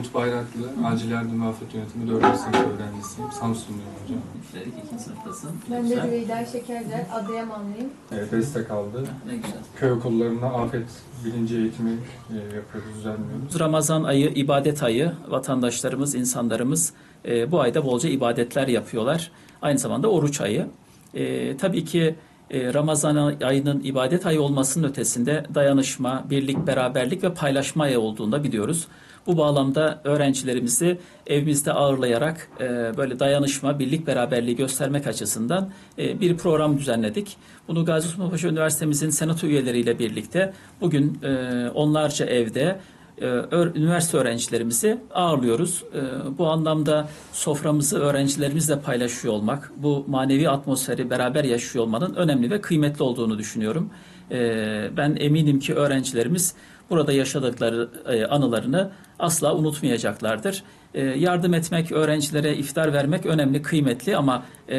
Umut Bayraklı, Acil Yardım ve Afet Yönetimi 4. sınıf öğrencisiyim. Samsunluyum hocam. Üstelik ikinci sınıftasın. Ne Ben de. Zübeyda Şekerler, Adıyamanlıyım. Evet, destek kaldı. Ne güzel. Köy okullarına afet bilinci eğitimi e, yapıyoruz, düzenliyoruz. Ramazan ayı, ibadet ayı. Vatandaşlarımız, insanlarımız e, bu ayda bolca ibadetler yapıyorlar. Aynı zamanda oruç ayı. E, tabii ki Ramazan ayının ibadet ayı olmasının ötesinde dayanışma, birlik, beraberlik ve paylaşma ayı olduğunu da biliyoruz. Bu bağlamda öğrencilerimizi evimizde ağırlayarak e, böyle dayanışma, birlik, beraberliği göstermek açısından e, bir program düzenledik. Bunu Gazi Osman Paşa Üniversitemizin senato üyeleriyle birlikte bugün e, onlarca evde e, üniversite öğrencilerimizi ağırlıyoruz. E, Bu anlamda soframızı öğrencilerimizle paylaşıyor olmak, bu manevi atmosferi beraber yaşıyor olmanın önemli ve kıymetli olduğunu düşünüyorum. E, Ben eminim ki öğrencilerimiz burada yaşadıkları e, anılarını asla unutmayacaklardır. E, Yardım etmek, öğrencilere iftar vermek önemli, kıymetli ama e,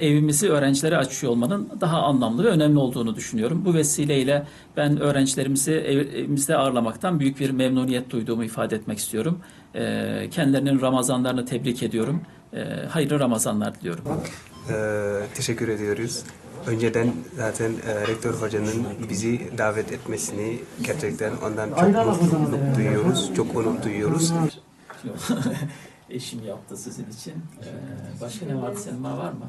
evimizi öğrencilere açıyor olmanın daha anlamlı ve önemli olduğunu düşünüyorum. Bu vesileyle ben öğrencilerimizi ev- evimizde ağırlamaktan büyük bir memnuniyet duyduğumu ifade etmek istiyorum. E, Kendilerinin Ramazanlarını tebrik ediyorum. E, Hayırlı Ramazanlar diliyorum. Ee, teşekkür ediyoruz. Önceden zaten e, rektör hocanın bizi davet etmesini gerçekten ondan çok mutluluk duyuyoruz. Çok onur duyuyoruz. Eşim yaptı sizin için. E, Başka ne vardı? Selma var mı?